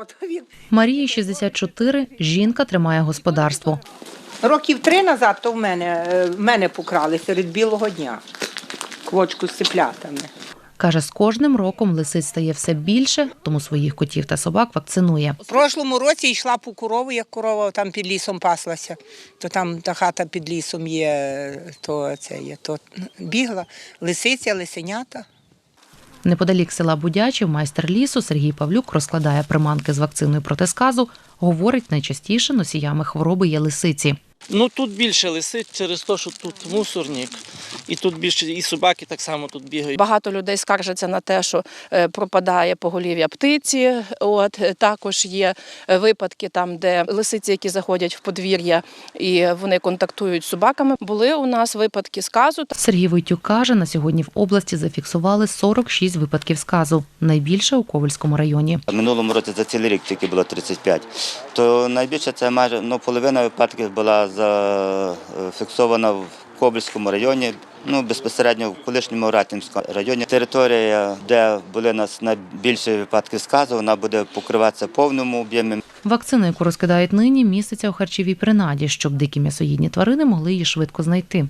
От він Марії 64, жінка тримає господарство. років три назад то в мене, е, в мене покрали серед білого дня. Квочку з цеплятами. Каже, з кожним роком лисиць стає все більше, тому своїх котів та собак вакцинує. В прошлому році йшла по корову, як корова там під лісом паслася. То там та хата під лісом є, то це є. То бігла лисиця, лисенята. Неподалік села Будячів майстер лісу Сергій Павлюк розкладає приманки з вакциною проти сказу. Говорить, найчастіше носіями хвороби є лисиці. Ну тут більше лисиць через те, що тут мусорник, і тут більше і собаки так само тут бігають. Багато людей скаржаться на те, що е, пропадає поголів'я птиці. От е, також є е, випадки там, де лисиці, які заходять в подвір'я і вони контактують з собаками. Були у нас випадки сказу. Сергій Войтюк каже, на сьогодні в області зафіксували 46 випадків сказу, найбільше у Ковальському районі. Минулому році за цілий рік тільки було 35. То найбільше це майже ну, половина випадків була зафіксована в Кобильському районі, ну безпосередньо в колишньому Ратінському районі. Територія, де були нас найбільші випадки сказу, вона буде покриватися повному об'ємі. Вакцина, яку розкидають нині, міститься у харчовій принаді, щоб дикі м'ясоїдні тварини могли її швидко знайти.